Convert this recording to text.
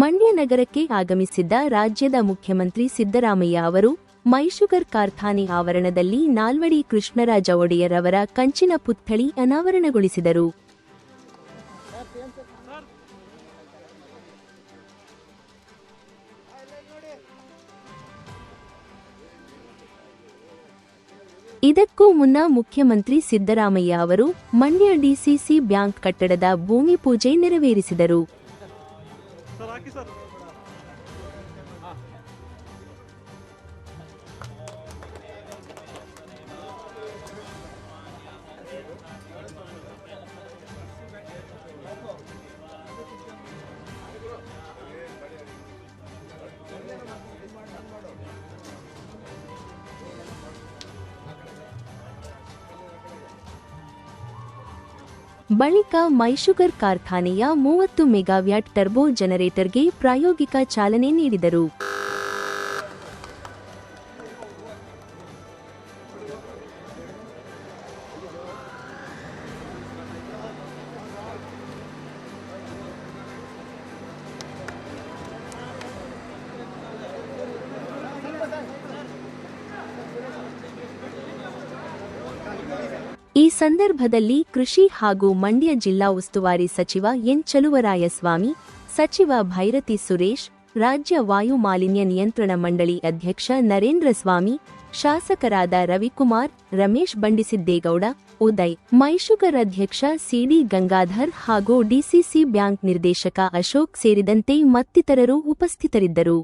ಮಂಡ್ಯ ನಗರಕ್ಕೆ ಆಗಮಿಸಿದ್ದ ರಾಜ್ಯದ ಮುಖ್ಯಮಂತ್ರಿ ಸಿದ್ದರಾಮಯ್ಯ ಅವರು ಮೈಶುಗರ್ ಕಾರ್ಖಾನೆ ಆವರಣದಲ್ಲಿ ನಾಲ್ವಡಿ ಕೃಷ್ಣರಾಜ ಒಡೆಯರ್ ಅವರ ಕಂಚಿನ ಪುತ್ಥಳಿ ಅನಾವರಣಗೊಳಿಸಿದರು. ಇದಕ್ಕೂ ಮುನ್ನ ಮುಖ್ಯಮಂತ್ರಿ ಸಿದ್ದರಾಮಯ್ಯ ಅವರು ಮಂಡ್ಯ ಡಿಸಿಸಿ ಬ್ಯಾಂಕ್ ಕಟ್ಟಡದ ಭೂಮಿ ಪೂಜೆ ನೆರವೇರಿಸಿದರು. सर आके सर। ಬಳಿಕ ಮೈಶುಗರ್ ಕಾರ್ಖಾನೆಯ ಮೂವತ್ತು ಮೆಗಾವ್ಯಾಟ್ ಟರ್ಬೋ ಜನರೇಟರ್ಗೆ ಪ್ರಾಯೋಗಿಕ ಚಾಲನೆ ನೀಡಿದರು. ಈ ಸಂದರ್ಭದಲ್ಲಿ ಕೃಷಿ ಹಾಗೂ ಮಂಡ್ಯ ಜಿಲ್ಲಾ ಉಸ್ತುವಾರಿ ಸಚಿವ ಎನ್ ಚಲುವರಾಯಸ್ವಾಮಿ, ಸಚಿವ ಭೈರತಿ ಸುರೇಶ್, ರಾಜ್ಯ ವಾಯು ಮಾಲಿನ್ಯ ನಿಯಂತ್ರಣ ಮಂಡಳಿ ಅಧ್ಯಕ್ಷ ನರೇಂದ್ರ ಸ್ವಾಮಿ, ಶಾಸಕರಾದ ರವಿಕುಮಾರ್, ರಮೇಶ್ ಬಂಡಿಸಿದ್ದೇಗೌಡ, ಉದಯ್ ಮೈಶುಗರ್ ಅಧ್ಯಕ್ಷ ಸಿಡಿ ಗಂಗಾಧರ್ ಹಾಗೂ ಡಿಸಿಸಿ ಬ್ಯಾಂಕ್ ನಿರ್ದೇಶಕ ಅಶೋಕ್ ಸೇರಿದಂತೆ ಮತ್ತಿತರರು ಉಪಸ್ಥಿತರಿದ್ದರು.